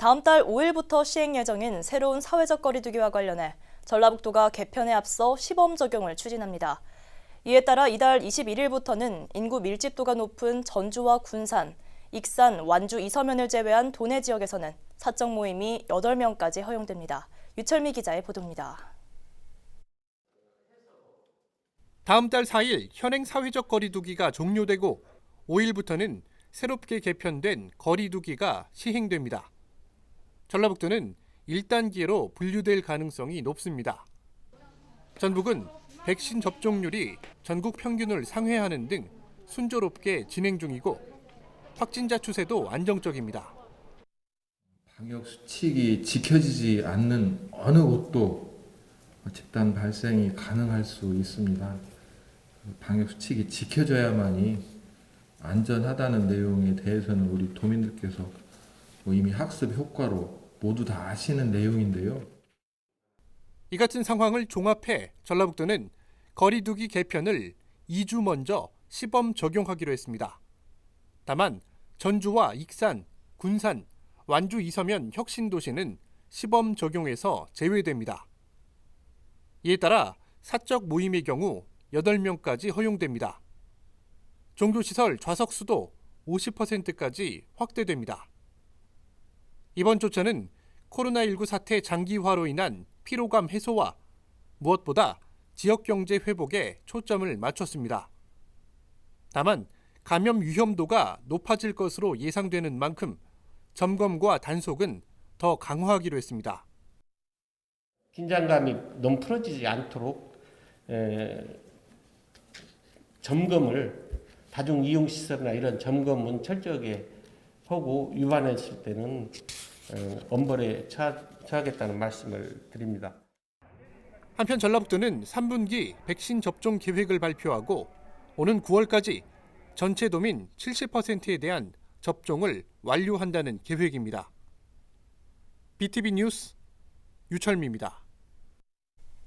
다음 달 5일부터 시행 예정인 새로운 사회적 거리두기와 관련해 전라북도가 개편에 앞서 시범 적용을 추진합니다. 이에 따라 이달 21일부터는 인구 밀집도가 높은 전주와 군산, 익산, 완주, 이서면을 제외한 도내 지역에서는 사적 모임이 8명까지 허용됩니다. 유철미 기자의 보도입니다. 다음 달 4일 현행 사회적 거리두기가 종료되고 5일부터는 새롭게 개편된 거리두기가 시행됩니다. 전라북도는 1단계로 분류될 가능성이 높습니다. 전북은 백신 접종률이 전국 평균을 상회하는 등 순조롭게 진행 중이고 확진자 추세도 안정적입니다. 방역 수칙이 지켜지지 않는 어느 곳도 집단 발생이 가능할 수 있습니다. 방역 수칙이 지켜져야만이 안전하다는 내용에 대해서는 우리 도민들께서 뭐 이미 학습 효과로 모두 다 아시는 내용인데요. 이 같은 상황을 종합해 전라북도는 거리두기 개편을 2주 먼저 시범 적용하기로 했습니다. 다만 전주와 익산, 군산, 완주 이서면 혁신도시는 시범 적용에서 제외됩니다. 이에 따라 사적 모임의 경우 8명까지 허용됩니다. 종교시설 좌석수도 50%까지 확대됩니다. 이번 조처는 코로나19 사태 장기화로 인한 피로감 해소와 무엇보다 지역 경제 회복에 초점을 맞췄습니다. 다만 감염 위험도가 높아질 것으로 예상되는 만큼 점검과 단속은 더 강화하기로 했습니다. 긴장감이 너무 풀어지지 않도록 에, 점검을 다중 이용 시설이나 이런 점검은 철저하게 하고 위반했을 때는 에, 엄벌에 처하, 처하겠다는 말씀을 드립니다. 한편 전라북도는 3분기 백신 접종 계획을 발표하고 오는 9월까지 전체 도민 70%에 대한 접종을 완료한다는 계획입니다. BTV 뉴스 유철미입니다.